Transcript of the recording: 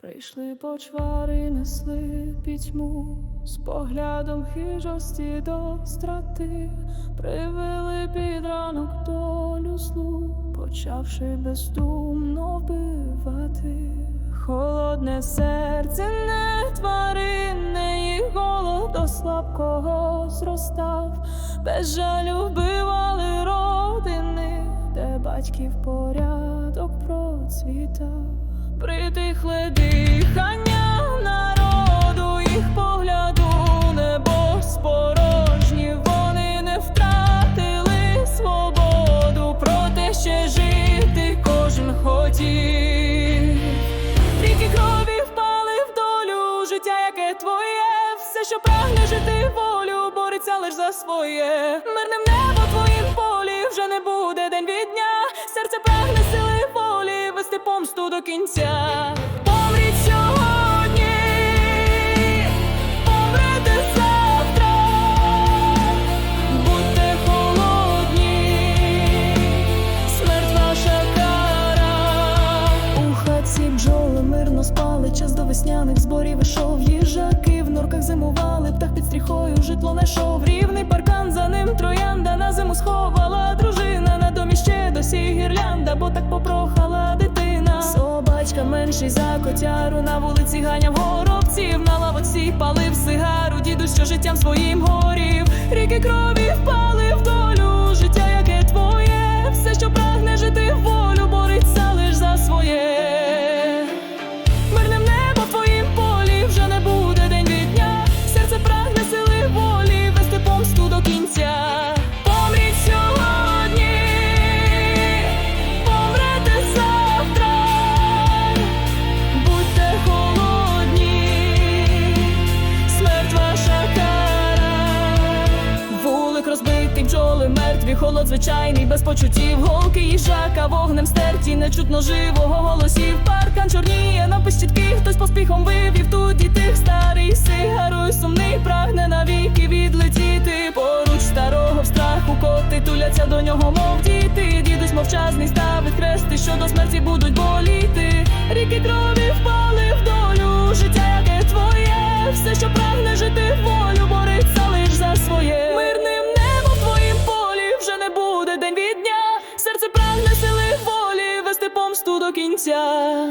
Прийшли почвари, несли пітьму, з поглядом хижості до страти, привели під ранок долю злу, почавши бездумно вбивати. Холодне серце не тваринне, їх голод до слабкого зростав, без жалю вбивали родини, де батьків порядок процвітав. Притихле дихання народу, їх погляду небо спорожні, вони не втратили свободу, проте ще жити кожен хотів. Ріки крові впали в долю, життя, яке твоє, все, що прагне жити волю, бореться лиш за своє. Мирним небо твоїм полі вже не буде помсту до кінця. Помріть сьогодні, помрете завтра, будьте холодні, смерть ваша кара. У хатці бджоли мирно спали, час до весняних зборів ішов. Їжаки в норках зимували, птах під стріхою житло знайшов. Рівний паркан, за ним троянда на зиму сховала Менший за котяру на вулиці ганяв горобців. На лавоці палив сигару, діду, що життям своїм горів. Ріки крові впали в долю, життя, яке твоє, все, що прагне жити в волю, бореться лиш за своє. Мирним небо твоїм полі вже не буде день від дня. Серце прагне сили волі, вести помсту до кінця. Холод звичайний, без почуттів, голки їжака, вогнем стерті, не чутно живого голосів. Паркан чорніє, напис чіткий, хтось поспіхом вивів туді тих старий сигарой сумний, прагне навіки відлетіти. Поруч старого в страху коти туляться до нього, мов діти. Дідусь мовчазний ставить хрести, що до смерті будуть боліти. кінця.